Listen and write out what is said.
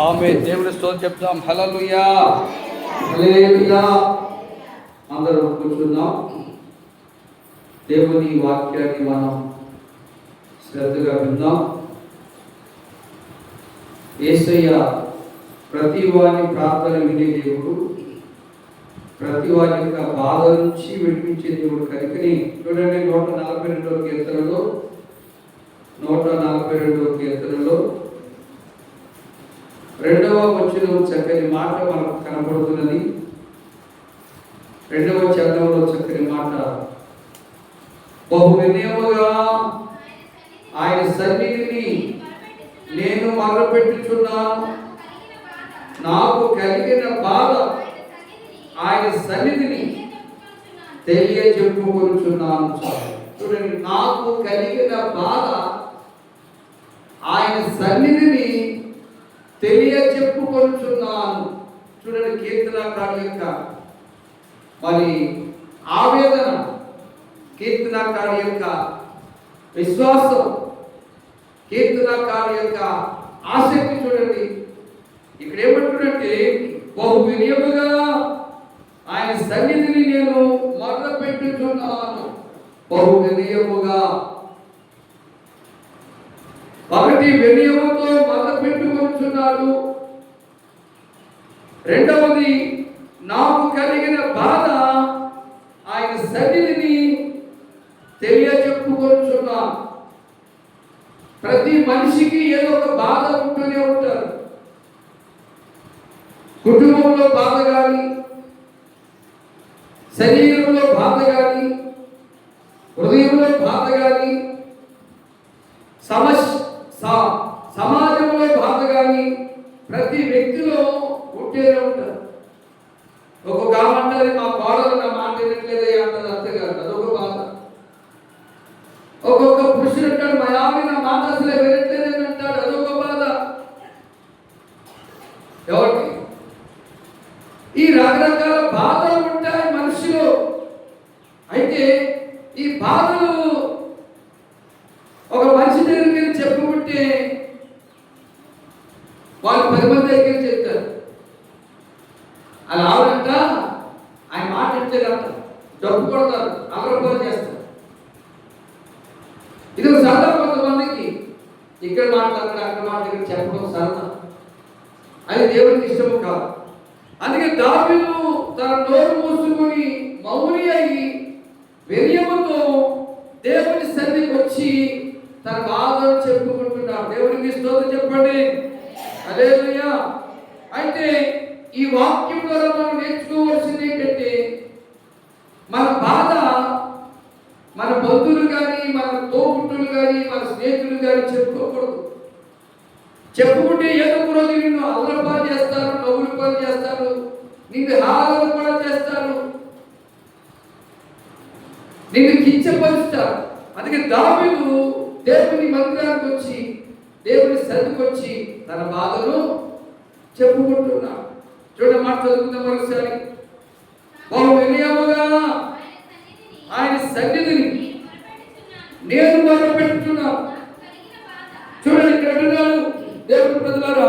ఆమె దేవుడి స్తో చెప్తాం హలలుయా అందరూ కూర్చున్నాం దేవుని వాక్యాన్ని మనం శ్రద్ధగా విందాం. ఏసయ్య ప్రతి వారి ప్రార్థన వినే దేవుడు ప్రతి వారి యొక్క బాధ నుంచి విడిపించే దేవుడు కనుకని చూడండి నూట నలభై రెండవ కీర్తనలో నూట నలభై రెండవ కీర్తనలో రెండవ చక్కని మాట మనకు కనపడుతున్నది రెండవ చరణంలో చక్కని మాట. బహు వినయముగా ఆయన సన్నిధిని నేను మొదలుపెట్టుచున్నాను నాకు కలిగిన బాధ ఆయన సన్నిధిని తెలియజెప్పుకొనుచున్నాను చూడండి నాకు కలిగిన బాధ ఆయన సన్నిధిని తెలియజెప్పుకొనుచున్నాను చూడండి కీర్తనకారుల యొక్క మరి ఆవేదన కీర్తనకారి యొక్క విశ్వాసం కీర్తనకారి యొక్క ఆసక్తి చూడండి. ఇక్కడ ఏమంటున్నట్టే బహు వినియముగా ఆయన సన్నిధిని నేను మరణ పెట్టుచున్నాను బహు వినియముగా. ఒకటి వినియముతో మొదలు రెండవది నాకు కలిగిన బాధ ఆయన సన్నిధిని తెలియచెప్పుకొనిచున్నా ప్రతి మనిషికి ఏదో ఒక బాధ ఉంటూనే ఉంటారు. కుటుంబంలో బాధ కానీ శరీరంలో బాధ కానీ హృదయంలో బాధ కానీ సమస్య స- సమాజంలో బాధ కానీ ప్రతి వ్యక్తిలో ఉంటేనే ఉంటారు. ఒక ఆమె అంటది మా కోడలు నా మాట వినట్లేదే అంటది అంతేకాదు అదొక బాధ. ఒక్కొక్క పురుషుడు అంటాడు మా ఆమె నా మాట అసలు వినట్లేదని అంటాడు అదొక బాధ. ఎవరికి? ఈ రకరకాల బాధలు ఉంటాయి మనుషులు. అయితే ఈ బాధలు ఒక మనిషి దగ్గరికి వెళ్ళి చెప్పుకుంటే వాళ్ళు పది మంది దగ్గరికి చెప్తారు అలా ఆవిడంట ఆయన మాట ఇచ్చేదంట డబ్బు కొడతారు అగ్రపోలు చేస్తారు. ఇది సరదా కొంతమందికి. ఇక్కడ మాట్లాడతారు అక్కడ మాట్లాడి చెప్పడం సరదా. అది దేవునికి ఇష్టము కాదు. అందుకే దావీదు తన నోరు మూసుకొని మౌని అయి వెరియముతో దేవుని సన్నిధికి వచ్చి తన బాధను చెప్పుకుంటున్నాడు. దేవుడికి స్తోత్రం చెప్పండి. అదేలుయ్యా అయితే ఈ వాక్యం ద్వారా మనం నేర్చుకోవాల్సింది ఏంటంటే మన బాధ మన బంధువులు కానీ మన తోపుట్టులు కానీ మన స్నేహితులు కానీ చెప్పుకోకూడదు. చెప్పుకుంటే ఏదో ఒక రోజు నిన్ను అల్లరపాలు చేస్తారు నవ్వులు పాలు చేస్తారు నిన్ను హాలను కూడా చేస్తారు నిన్ను కించపరుస్తారు. అందుకే దావీదు దేవుని మందిరానికి వచ్చి దేవుని సరికొచ్చి తన బాధను చెప్పుకుంటున్నాడు. చూడండి మాట చదువుకుందాం మరోసారి. బహు వినయముగా ఆయన సన్నిధిని నేను మొదలు పెట్టుతున్నాను చూడండి ఇక్కడ దేవుడు ప్రజలారా